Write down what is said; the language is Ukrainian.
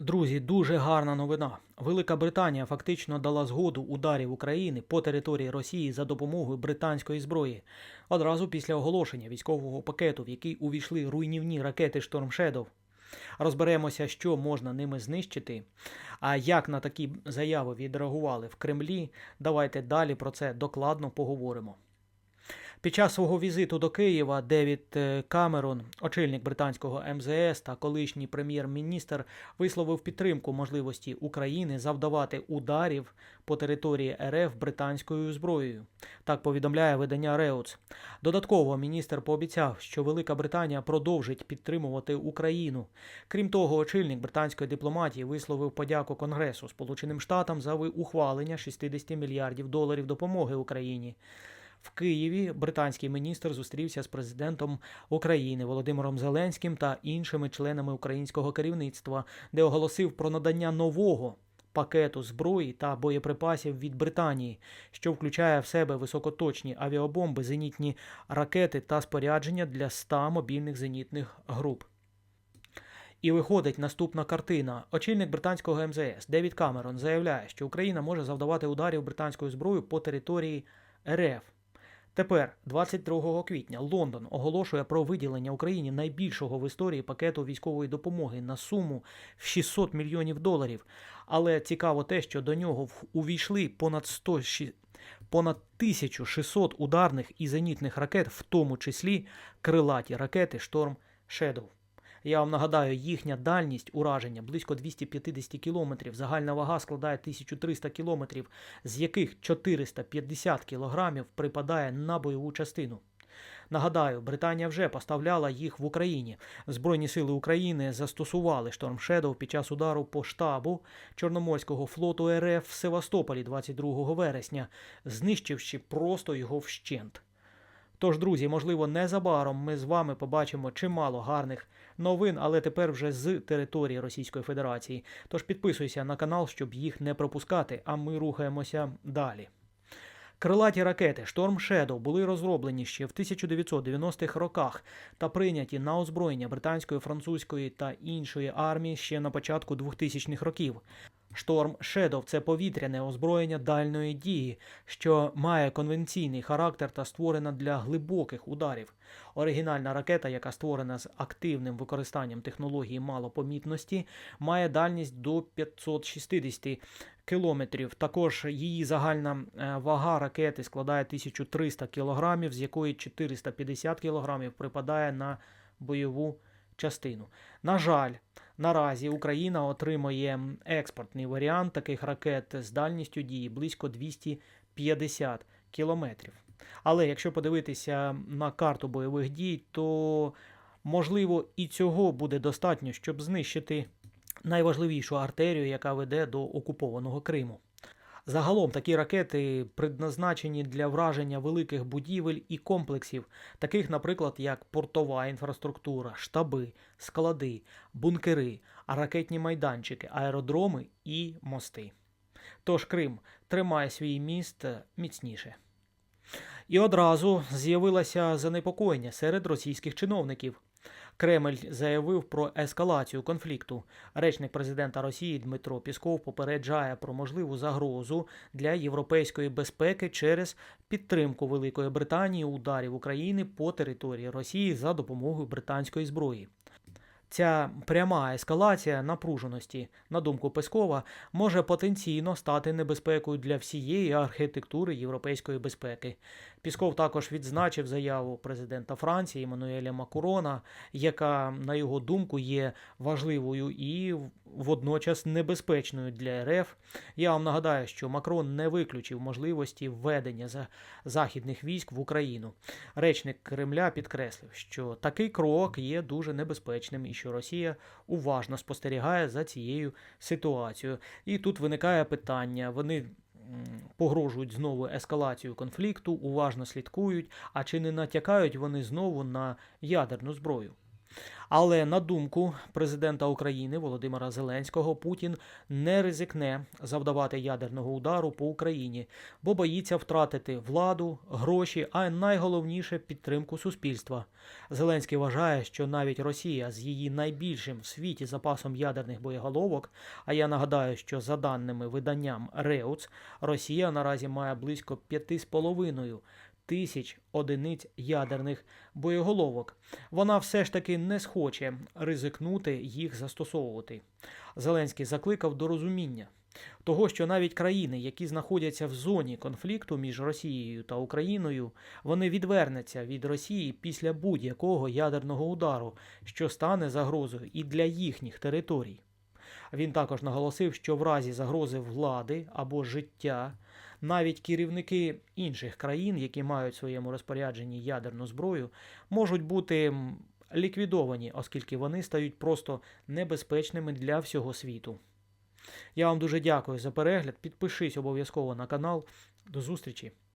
Друзі, дуже гарна новина. Велика Британія фактично дала згоду ударів України по території Росії за допомогою британської зброї. Одразу після оголошення військового пакету, в який увійшли руйнівні ракети Shadow. Розберемося, що можна ними знищити. А як на такі заяви відреагували в Кремлі. Давайте далі про це докладно поговоримо. Під час свого візиту до Києва Девід е, Камерон, очільник британського МЗС та колишній прем'єр-міністр, висловив підтримку можливості України завдавати ударів по території РФ британською зброєю. Так повідомляє видання Реутс. Додатково міністр пообіцяв, що Велика Британія продовжить підтримувати Україну. Крім того, очільник британської дипломатії висловив подяку Конгресу Сполученим Штатам за ухвалення 60 мільярдів доларів допомоги Україні. В Києві британський міністр зустрівся з президентом України Володимиром Зеленським та іншими членами українського керівництва, де оголосив про надання нового пакету зброї та боєприпасів від Британії, що включає в себе високоточні авіабомби, зенітні ракети та спорядження для 100 мобільних зенітних груп. І виходить наступна картина. Очільник британського МЗС Девід Камерон заявляє, що Україна може завдавати ударів британською зброєю по території РФ. Тепер, 22 квітня, Лондон оголошує про виділення Україні найбільшого в історії пакету військової допомоги на суму в 600 мільйонів доларів. Але цікаво те, що до нього увійшли понад 100, щі- понад 1600 ударних і зенітних ракет, в тому числі крилаті ракети Шторм Shadow. Я вам нагадаю, їхня дальність ураження близько 250 кілометрів, загальна вага складає 1300 кілометрів, з яких 450 кілограмів припадає на бойову частину. Нагадаю, Британія вже поставляла їх в Україні. Збройні сили України застосували Шторм Shadow під час удару по штабу Чорноморського флоту РФ в Севастополі 22 вересня, знищивши просто його вщент. Тож, друзі, можливо, незабаром ми з вами побачимо чимало гарних новин, але тепер вже з території Російської Федерації. Тож підписуйся на канал, щоб їх не пропускати, а ми рухаємося далі. Крилаті ракети Storm Shadow були розроблені ще в 1990-х роках та прийняті на озброєння британської, французької та іншої армії ще на початку 2000-х років. Шторм Shadow – це повітряне озброєння дальної дії, що має конвенційний характер та створена для глибоких ударів. Оригінальна ракета, яка створена з активним використанням технології малопомітності, має дальність до 560 кілометрів. Також її загальна е, вага ракети складає 1300 кілограмів, з якої 450 кілограмів припадає на бойову частину. На жаль, наразі Україна отримує експортний варіант таких ракет з дальністю дії близько 250 кілометрів. Але якщо подивитися на карту бойових дій, то можливо і цього буде достатньо, щоб знищити найважливішу артерію, яка веде до окупованого Криму. Загалом такі ракети предназначені для враження великих будівель і комплексів, таких, наприклад, як портова інфраструктура, штаби, склади, бункери, ракетні майданчики, аеродроми і мости. Тож Крим тримає свій міст міцніше. І одразу з'явилося занепокоєння серед російських чиновників. Кремль заявив про ескалацію конфлікту. Речник президента Росії Дмитро Пісков попереджає про можливу загрозу для європейської безпеки через підтримку Великої Британії ударів України по території Росії за допомогою британської зброї. Ця пряма ескалація напруженості, на думку Пескова, може потенційно стати небезпекою для всієї архітектури європейської безпеки. Пісков також відзначив заяву президента Франції Еммануеля Макрона, яка, на його думку, є важливою і водночас небезпечною для РФ. Я вам нагадаю, що Макрон не виключив можливості введення за- західних військ в Україну. Речник Кремля підкреслив, що такий крок є дуже небезпечним і що Росія уважно спостерігає за цією ситуацією. І тут виникає питання: вони погрожують знову ескалацію конфлікту, уважно слідкують, а чи не натякають вони знову на ядерну зброю? Але на думку президента України Володимира Зеленського, Путін не ризикне завдавати ядерного удару по Україні, бо боїться втратити владу, гроші, а найголовніше підтримку суспільства. Зеленський вважає, що навіть Росія з її найбільшим в світі запасом ядерних боєголовок, а я нагадаю, що за даними виданням Реуц, Росія наразі має близько 5,5 тисяч одиниць ядерних боєголовок. Вона все ж таки не схоче ризикнути їх застосовувати. Зеленський закликав до розуміння того, що навіть країни, які знаходяться в зоні конфлікту між Росією та Україною, вони відвернуться від Росії після будь-якого ядерного удару, що стане загрозою і для їхніх територій. Він також наголосив, що в разі загрози влади або життя навіть керівники інших країн, які мають в своєму розпорядженні ядерну зброю, можуть бути ліквідовані, оскільки вони стають просто небезпечними для всього світу. Я вам дуже дякую за перегляд. Підпишись обов'язково на канал. До зустрічі!